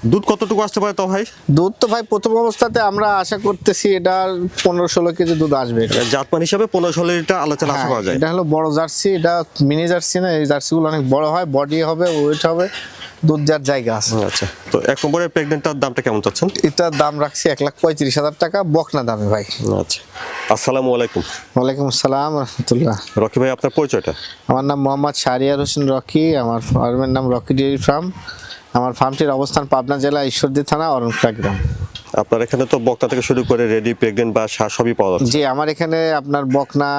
দুধ কতটুকু আসতে পারে তো ভাই? দুধ তো ভাই প্রথম অবস্থাতে আমরা আশা করতেছি এটা পনেরো ষোলো কেজি দুধ আসবে। জাতমান হিসাবে পনেরো ষোলো লিটার আলোচনা আশা হ্যাঁ, করা যায়। এটা হলো বড় জার্সি এটা মিনি জার্সি না এই জার্সিগুলো অনেক বড় হয় বডি হবে ওয়েট হবে দুধ দেওয়ার জায়গা আছে। আচ্ছা তো এক নম্বরের প্রেগনেন্টটার দামটা কেমন চাচ্ছেন? এটার দাম রাখছি এক লাখ পঁয়ত্রিশ হাজার টাকা বকনা দামে ভাই। আচ্ছা আসসালামু আলাইকুম। ওয়ালাইকুম আসসালাম রহমতুল্লাহ। রকি ভাই আপনার পরিচয়টা? আমার নাম মোহাম্মদ শাহরিয়ার হোসেন রকি আমার ফার্মের নাম রকি ডেয়ারি ফার্ম। আমার ফার্মটির অবস্থান পাবনা জেলা ঈশ্বরদী থানা অরণকুড়া গ্রাম। আপনার এখানে তো বক্তা থেকে শুরু করে রেডি প্রেগনেন্ট বা সার সবই পাওয়া যাচ্ছে। জি আমার এখানে আপনার বকনা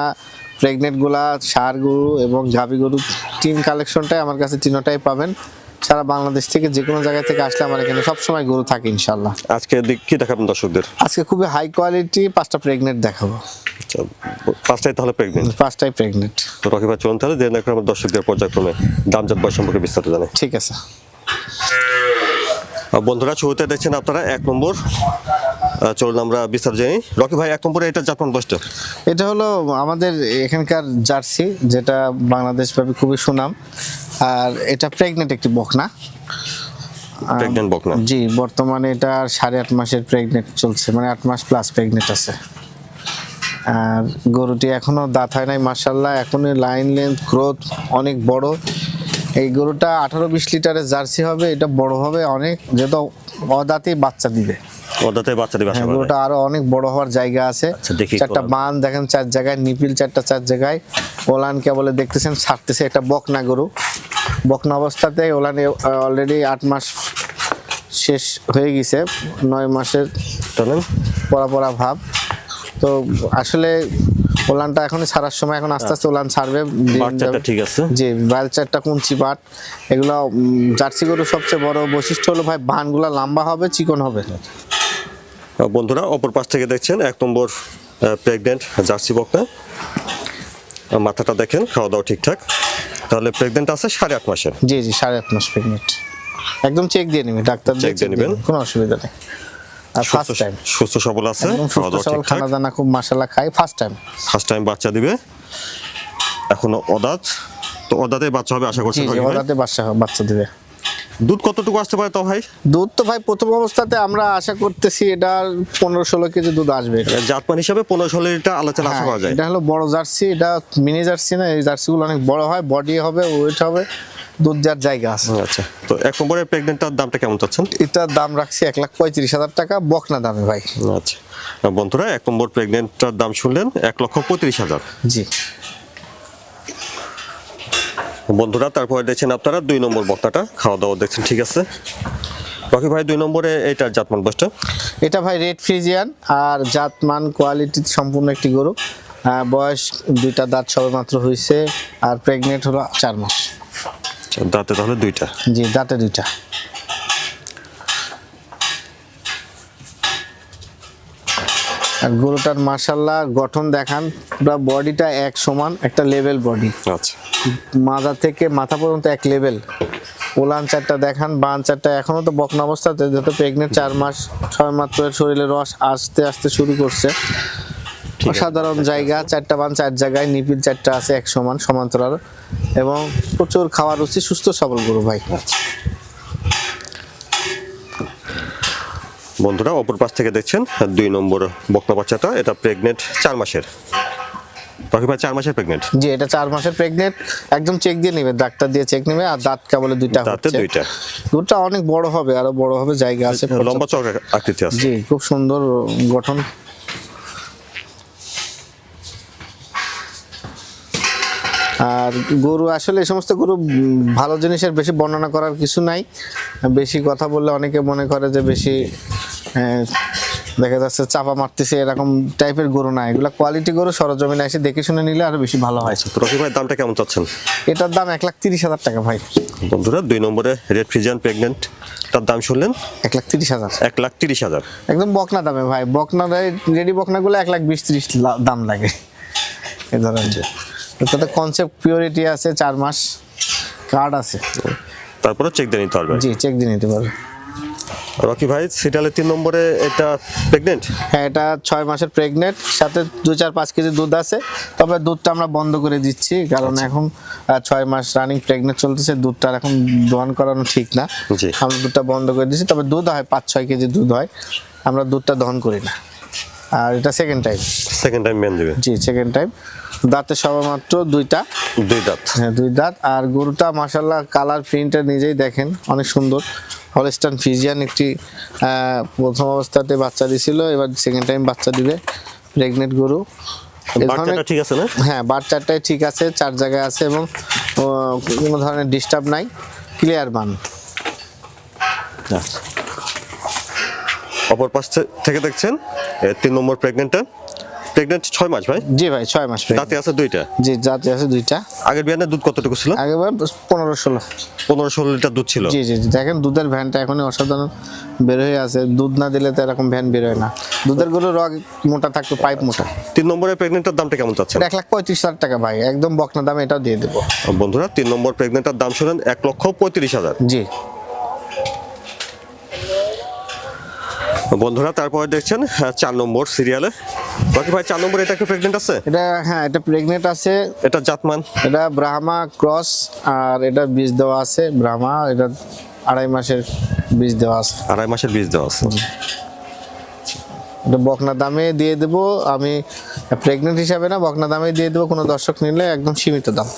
প্রেগনেন্টগুলা সার গরু এবং গাভি গরু তিন কালেকশনটাই আমার কাছে তিনোটাই পাবেন। সারা বাংলাদেশ থেকে যে কোনো জায়গা থেকে আসলে আমার এখানে সবসময় গরু থাকে ইনশাল্লাহ আজকে দিক কি দেখাবেন দর্শকদের? আজকে খুবই হাই কোয়ালিটি পাঁচটা প্রেগনেন্ট দেখাবো। আচ্ছা, পাঁচটাই তাহলে প্রেগনেন্ট পাঁচটাই প্রেগনেন্ট তো রকি ভাই চলুন তাহলে দেন এখন আমার দর্শকদের পর্যায়ক্রমে দাম জাত বয়স সম্পর্কে বিস্তারিত জানে ঠিক আছে। বন্ধুরা শুরুতে দেখছেন আপনারা এক নম্বর। চলুন আমরা বিস্তারিত জানি রকি ভাই এক নম্বরে এটা জাতমান বয়সটা এটা হলো আমাদের এখানকার জার্সি যেটা বাংলাদেশ ব্যাপী খুবই সুনাম। আর এটা প্রেগনেন্ট একটি বকনা। প্রেগনেন্ট বকনা? জি বর্তমানে এটা সাড়ে আট মাসের প্রেগনেন্ট চলছে মানে আট মাস প্লাস প্রেগনেন্ট আছে। আর গরুটি এখনও দাঁত হয় নাই মার্শাল্লাহ এখনও লাইন লেন্থ গ্রোথ অনেক বড়। এই গরুটা আঠারো বিশ লিটারের জার্সি হবে এটা বড় হবে অনেক যেহেতু অদাতেই বাচ্চা দিবে। ওদাতে বাচ্চা দিবে আশা হ্যাঁ। গরুটা আরও অনেক বড় হওয়ার জায়গা আছে। আচ্ছা, চারটা বান দেখেন চার জায়গায় নিপিল চারটা চার জায়গায়। ওলান কেবলে দেখতেছেন ছাড়তেছে একটা বকনা গরু। বকনা অবস্থাতে ওলানে অলরেডি আট মাস শেষ হয়ে গেছে নয় মাসের ভাব। তো আসলে ওলানটা এখন ছাড়ার সময় এখন আস্তে আস্তে ওলান ছাড়বে। ঠিক আছে। জি বালচারটা কুঞ্চি পাট এগুলো জার্সি গরুর সবচেয়ে বড় বৈশিষ্ট্য হলো ভাই বানগুলা লম্বা হবে চিকন হবে। বন্ধুরা অপর পাশ থেকে দেখছেন এক নম্বর প্রেগনেন্ট জার্সি আহ, মাথাটা দেখেন খাওয়া দাওয়া ঠিকঠাক। তাহলে প্রেগনেন্ট আছে সাড়ে আট মাসের। জি জি সাড়ে আট মাস প্রেগনেন্ট একদম চেক দিয়ে নিবি ডাক্তার চেক দিয়ে নিবেন। নিবেন, কোনো অসুবিধা নেই। ফার্স্ট সুস্থ টাইম সুস্থ সবল আছে? একদম খাওয়া সুস্থ দাওয়া সবল খানা দানা খুব মশলা খাই ফার্স্ট টাইম ফার্স্ট টাইম বাচ্চা দিবে? এখনও অদাত। তো অদাতে বাচ্চা হবে আশা করছি বাচ্চা বাচ্চা দিবে। দুধ কতটুকু আসতে পারে তো ভাই? দুধ তো ভাই প্রথম অবস্থাতে আমরা আশা করতেছি এটা পনেরো ষোলো কেজি দুধ আসবে। এটা। জাতমান হিসাবে পনেরো ষোলো লিটার আলোচনা আশা হ্যাঁ, করা যায়। এটা হলো বড় জার্সি এটা মিনি জার্সি না এই জার্সিগুলো অনেক বড় হয় বডি হবে ওয়েট হবে। দুধ দেওয়ার জায়গা আছে। আচ্ছা। তো এক নম্বরের প্রেগনেন্টটার দামটা কেমন চাচ্ছেন? এটার দাম রাখছি এক লাখ পঁয়ত্রিশ হাজার টাকা বকনা দামে ভাই। আচ্ছা। বন্ধুরা এক নম্বর প্রেগনেন্টটার দাম শুনলেন এক লক্ষ পঁয়ত্রিশ হাজার। জি। বন্ধুরা তারপরে দেখছেন আপনারা দুই নম্বর বক্তাটা খাওয়া দাওয়া দেখছেন ঠিক আছে? রকি ভাই দুই নম্বরে এইটার জাতমান বয়সটা? এটা ভাই রেড ফ্রিজিয়ান আর জাতমান কোয়ালিটি সম্পূর্ণ একটি গরু। আহ, বয়স দুইটা দাঁত সবে মাত্র হয়েছে আর প্রেগনেন্ট হলো চার মাস। আচ্ছা, দাঁতে তাহলে দুইটা। জি দাঁতে দুইটা। আর গরুটার মার্শাল্লাহ গঠন দেখান পুরো বডিটা এক সমান একটা লেভেল বডি আচ্ছা। মাজা থেকে মাথা পর্যন্ত এক লেভেল ওলান চারটা দেখান বান চারটা এখনও তো বকনা অবস্থাতে যত প্রেগনেন্ট চার মাস ছয় মাত্র শরীরে রস আসতে আসতে শুরু করছে। অসাধারণ জায়গা চারটা বান চার জায়গায় নিপিল চারটা আছে এক সমান সমান্তরাল। এবং প্রচুর খাওয়ার রুচি সুস্থ সবল গরু ভাই। বন্ধুরা অপর পাশ থেকে দেখছেন দুই নম্বর বকনা বাচ্চাটা এটা প্রেগনেন্ট চার মাসের। চার মাসের প্রেগনেন্ট জি এটা চার মাসের প্রেগনেন্ট একদম চেক দিয়ে নেবে ডাক্তার দিয়ে চেক নেবে আর দাঁত কেবলে দুইটা দাঁতে দুইটা। গরুটা অনেক বড় হবে আরও বড় হবে জায়গা আছে লম্বা চক আকৃতি আছে। জি খুব সুন্দর গঠন। আর গরু আসলে এই সমস্ত গরু ভালো জিনিসের বেশি বর্ণনা করার কিছু নাই। বেশি কথা বললে অনেকে মনে করে যে বেশি দেখা যাচ্ছে চাপা মারতেছে এরকম টাইপের গরু না। এগুলো কোয়ালিটি গরু সরজমিনে এসে দেখে শুনে নিলে আরও বেশি ভালো হয়। আচ্ছা রকি ভাই দামটা কেমন চাচ্ছেন? এটার দাম এক লাখ তিরিশ হাজার টাকা ভাই। বন্ধুরা দুই নম্বরে রেড ফ্রিজিয়ান প্রেগনেন্ট তার দাম শুনলেন? এক লাখ তিরিশ হাজার। এক লাখ তিরিশ হাজার। একদম বকনা দামে ভাই। বকনা রেডি বকনাগুলো এক লাখ বিশ ত্রিশ দাম লাগে। এ ধরনের। তাতে কনসেপ্ট পিওরিটি আছে চার মাস কার্ড আছে। তারপরে চেক দিয়ে নিতে পারবে। জি চেক দিয়ে নিতে পারবে। রকি ভাই সিরিয়ালের তিন নম্বরে এটা প্রেগনেন্ট হ্যাঁ এটা ছয় মাসের প্রেগনেন্ট সাথে দু চার পাঁচ কেজি দুধ আছে। তবে দুধটা আমরা বন্ধ করে দিচ্ছি কারণ আচ্ছা। এখন ছয় মাস রানিং প্রেগনেন্ট চলতেছে দুধটা এখন দোয়ান করানো ঠিক না। জি। আমরা দুধটা বন্ধ করে দিচ্ছি তবে দুধ হয় পাঁচ ছয় কেজি দুধ হয়। আমরা দুধটা দহন করি না। আর এটা সেকেন্ড টাইম সেকেন্ড টাইম মেন দিবে। জি সেকেন্ড টাইম দাঁতে সবেমাত্র দুইটা। দুই দাঁত। হ্যাঁ দুই দাঁত। আর গরুটা মাসাল্লাহ কালার প্রিন্টটা নিজেই দেখেন অনেক সুন্দর। হলস্টান ফিজিয়ান একটি প্রথম অবস্থাতে বাচ্চা দিছিল এবার সেকেন্ড টাইম বাচ্চা দিবে প্রেগনেন্ট গরু। ঠিক আছে না? হ্যাঁ বাচ্চাটাই ঠিক আছে চার জায়গায় আছে এবং কোনো ধরনের ডিস্টার্ব নাই। ক্লিয়ার মান আচ্ছা। অপর পাশ থেকে দেখছেন তিন নম্বর প্রেগনেন্টটা প্রেগনেন্ট ছয় মাস ভাই? জি ভাই ছয় মাস। দাঁতে আছে দুইটা? জি আছে দুইটা। আগের বিয়ানের দুধ কতটুকু ছিল? পনেরো ষোলো। পনেরো ষোলো লিটার দুধ ছিল? জি জি দেখেন দুধের ভ্যানটা এখনই অসাধারণ বের হয়ে আছে। দুধ না দিলে তো এরকম ভ্যান বের হয় না। দুধের রগ মোটা থাকতো পাইপ মোটা। তিন নম্বরের প্রেগনেন্টের দামটা কেমন এক লাখ পঁয়ত্রিশ হাজার টাকা ভাই। একদম বকনা দামে এটাও দিয়ে দেবো। বন্ধুরা তিন নম্বর প্রেগনেন্টের দাম শুনেন এক লক্ষ পঁয়ত্রিশ হাজার। জি। বন্ধুরা তারপরে দেখছেন হ্যাঁ, চার নম্বর সিরিয়ালে বাকি ভাই চার নম্বর এটা কি প্রেগনেন্ট আছে? এটা হ্যাঁ এটা প্রেগনেন্ট আছে। এটা জাতমান। এটা ব্রাহ্মা ক্রস আর এটা বীজ দেওয়া আছে ব্রাহ্মা এটা আড়াই মাসের বীজ দেওয়া আছে। আড়াই মাসের বীজ দেওয়া আছে। এটা বকনা দামে দিয়ে দেবো আমি প্রেগনেন্ট হিসাবে না বকনা দামে দিয়ে দেবো কোনো দর্শক নিলে একদম সীমিত দাম।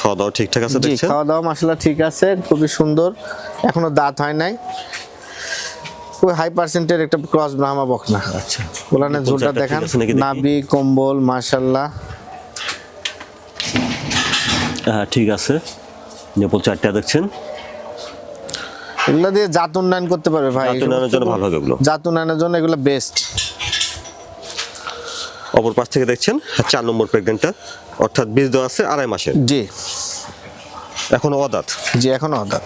খাওয়া দাওয়া ঠিকঠাক আছে খাওয়া দাওয়া মশলা ঠিক আছে খুবই সুন্দর। এখনও দাঁত হয় নাই। খুবই হাই পার্সেন্টের একটা ক্রস ব্রাহ্মা বকনা আচ্ছা। ওলানের ঝোলটা দেখান? নাবি কম্বল মাশাল্লাহ। হ্যাঁ ঠিক আছে। নেপল চারটা দেখছেন? এগুলো দিয়ে জাত উন্নয়ন করতে পারবে ভাই। জাত উন্নয়নের জন্য ভালো হবে এগুলো। জাত উন্নয়নের জন্য এগুলো বেস্ট অপর পাশ থেকে দেখছেন? চার নম্বর প্রেগনেন্টটা অর্থাৎ বীজ দেওয়া আছে আড়াই মাসের। জি। এখনও অদাত। জি এখন অদাত।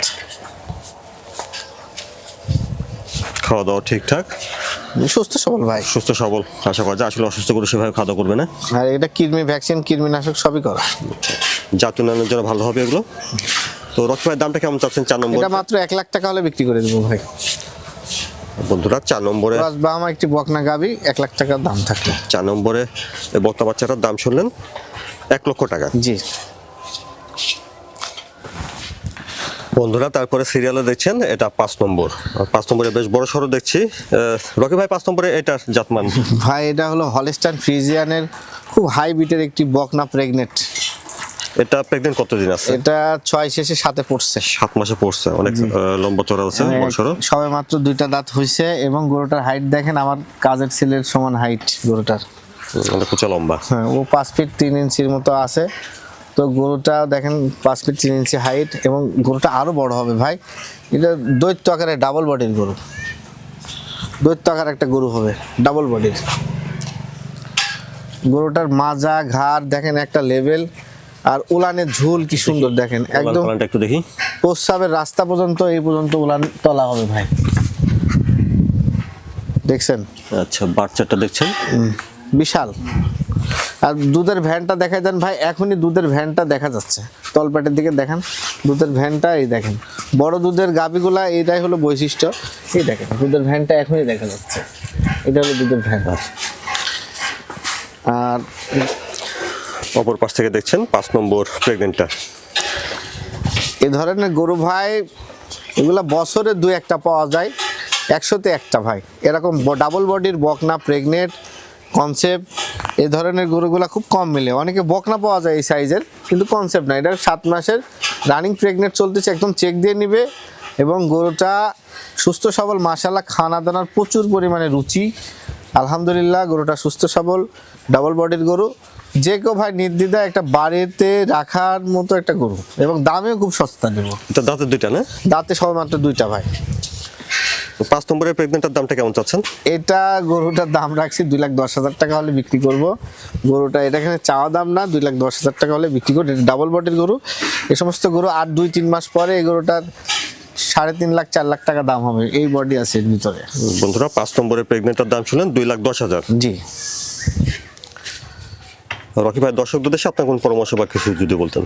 খাওয়া দাওয়া ঠিকঠাক? সুস্থ সবল ভাই। সুস্থ সবল আশা করা যায়। আসলে অসুস্থ করে সেভাবে খাওয়া দাওয়া করবে না? আর এটা কৃমি ভ্যাকসিন কৃমিনাশক সবই করা। জাত উন্নয়নের জন্য ভালো হবে এগুলো? তো রকি ভাইয়ের দামটা কেমন চাচ্ছেন? চার নম্বর? এটা মাত্র এক লাখ টাকা হলে বিক্রি করে দেবো ভাই। বন্ধুরা চার নম্বরে আমার একটি বকনা গাবি এক লাখ টাকার দাম থাকে চার নম্বরে বক্তা বাচ্চাটার দাম শুনলেন এক লক্ষ টাকা। জি। বন্ধুরা তারপরে সিরিয়ালে দেখছেন এটা পাঁচ নম্বর। আর পাঁচ নম্বরে বেশ বড় সড়ো দেখছি। রকি ভাই পাঁচ নম্বরে এটা জাতমান। ভাই এটা হলো হলস্টান ফ্রিজিয়ানের খুব হাই বিটের একটি বকনা প্রেগনেন্ট এটা প্রেগনেন্ট কতদিন আছে? এটা ছয় শেষে সাথে পড়ছে। সাত মাসে পড়ছে অনেক লম্বা চড়া আছে বড় সড়ো। সবে মাত্র দুইটা দাঁত হয়েছে এবং গরুটার হাইট দেখেন আমার কাজের ছেলের সমান হাইট গরুটার। অনেক উঁচা লম্বা। হ্যাঁ ও পাঁচ ফিট তিন ইঞ্চির মতো আছে। তো গরুটা দেখেন পাঁচ ফিট তিন ইঞ্চি হাইট এবং গরুটা আরও বড় হবে ভাই। এটা দৈত্য আকারে ডাবল বডির গরু। দৈত্য আকার একটা গরু হবে ডাবল বডির গরুটার মাজা ঘাড় দেখেন একটা লেভেল আর উলানের ঝুল কি সুন্দর দেখেন একদম একটু দেখি। প্রস্রাবের রাস্তা পর্যন্ত এই পর্যন্ত উলান তলা হবে ভাই। দেখছেন? আচ্ছা বাচ্চাটা দেখছেন? বিশাল। আর দুধের ভ্যানটা দেখা দেন ভাই এখনই দুধের ভ্যানটা দেখা যাচ্ছে। তলপেটের দিকে দেখেন দুধের ভ্যানটা এই দেখেন। বড় দুধের গাবিগুলা এইটাই হলো বৈশিষ্ট্য। এই দেখেন দুধের ভ্যানটা এখনই দেখা যাচ্ছে। এটা হলো দুধের ভ্যান। আর অপর পাশ থেকে দেখছেন পাঁচ নম্বর প্রেগনেন্টটা এ ধরনের গরু ভাই এগুলা বছরে দু একটা পাওয়া যায় একশোতে একটা ভাই। এরকম ডাবল বডির বকনা প্রেগনেন্ট কনসেপ্ট এই ধরনের গরুগুলা খুব কম মিলে। অনেকে বকনা পাওয়া যায় এই সাইজের কিন্তু কনসেপ্ট না। এটা সাত মাসের রানিং প্রেগনেন্ট চলতেছে একদম চেক দিয়ে নিবে এবং গরুটা সুস্থ সবল মাসালা খানা দানার প্রচুর পরিমাণে রুচি। আলহামদুলিল্লাহ গরুটা সুস্থ সবল ডাবল বডির গরু। যে কেউ ভাই নির্দ্বিধা একটা বাড়িতে রাখার মতো একটা গরু এবং দামেও খুব সস্তা নেব। দাঁতের দুইটা না? দাঁতে সবেমাত্র দুইটা ভাই। পাঁচ নম্বরের প্রেগনেন্টের দামটা কেমন চাচ্ছেন? এটা গরুটার দাম রাখছি দুই লাখ দশ হাজার টাকা হলে বিক্রি করব। গরুটা এটা এখানে চাওয়া দাম না দুই লাখ দশ হাজার টাকা হলে বিক্রি করব। এটা ডাবল বডির গরু। এ সমস্ত গরু আর দুই তিন মাস পরে এই গরুটার সাড়ে তিন লাখ চার লাখ টাকা দাম হবে। এই বডি আছে এর ভিতরে। বন্ধুরা পাঁচ নম্বরের প্রেগনেন্টের দাম শুনলেন দুই লাখ দশ হাজার। জি। রকি ভাই, দর্শকদের দেশে আপনার কোন পরামর্শ বা কিছু যদি বলতেন?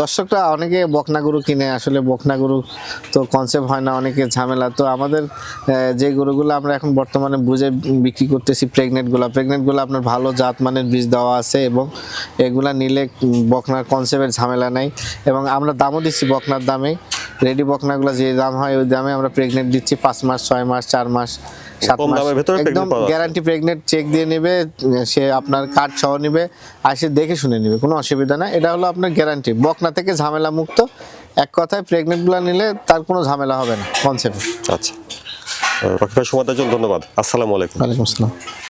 দর্শকরা অনেকে বকনা গরু কিনে, আসলে বকনা গরু তো কনসেপ্ট হয় না, অনেকে ঝামেলা। তো আমাদের যে গরুগুলো আমরা এখন বর্তমানে বুঝে বিক্রি করতেছি প্রেগনেন্টগুলো প্রেগনেন্টগুলো আপনার ভালো জাত মানের বীজ দেওয়া আছে এবং এগুলা নিলে বকনার কনসেপ্টের ঝামেলা নাই এবং আমরা দামও দিচ্ছি বকনার দামে। রেডি বকনাগুলো যে দাম হয় ওই দামে আমরা প্রেগনেন্ট দিচ্ছি পাঁচ মাস ছয় মাস চার মাস সাত মাস। একদম। গ্যারান্টি প্রেগনেন্ট চেক দিয়ে নেবে সে আপনার কার্ড সহ নেবে আসে দেখে শুনে নেবে কোনো অসুবিধা না এটা হলো আপনার গ্যারান্টি বকনা থেকে ঝামেলা মুক্ত। এক কথায় প্রেগনেন্টগুলো নিলে তার কোনো ঝামেলা হবে না কনসেপ্ট আচ্ছা। রকি ভাই জন্য ধন্যবাদ। আসসালামু আলাইকুম। ওয়ালাইকুম আসসালাম।